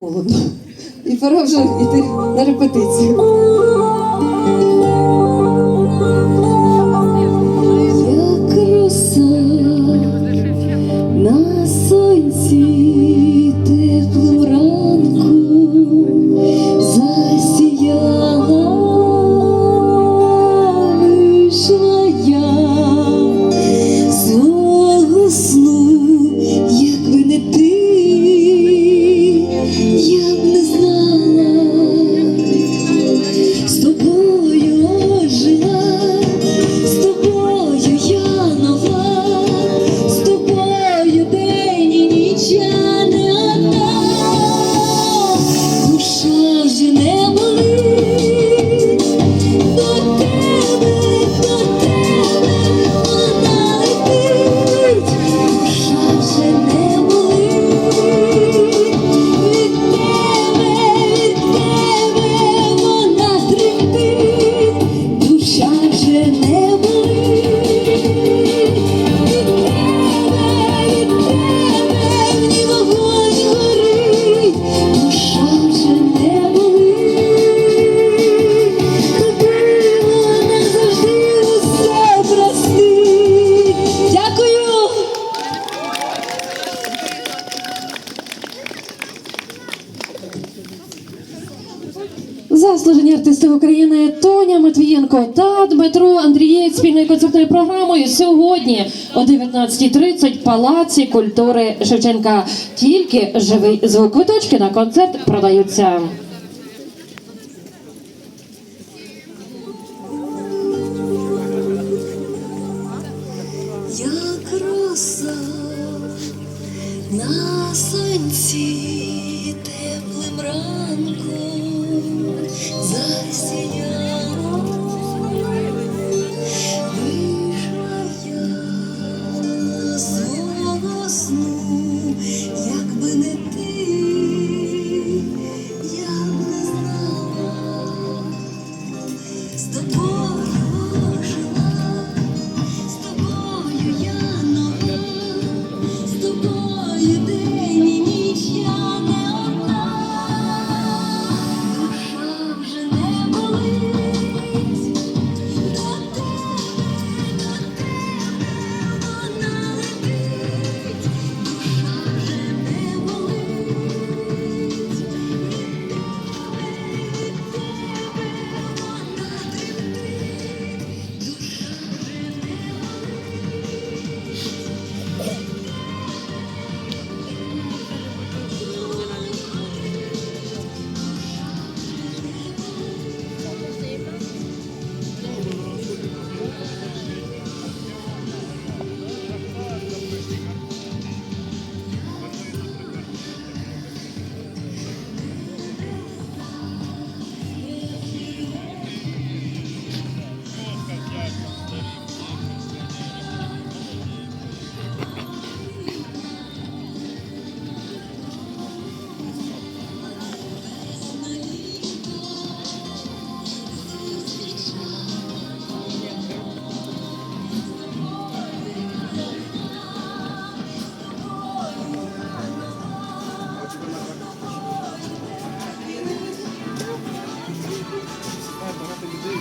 Холодно. І пора вже йти на репетицію. Служені артисти України Тоня Матвієнко та Дмитро Андрієць спільною концертною програмою сьогодні о 19.30 палаці культури Шевченка. Тільки живий звук квиточки на концерт продаються. Як роса на сонці теплим ранку.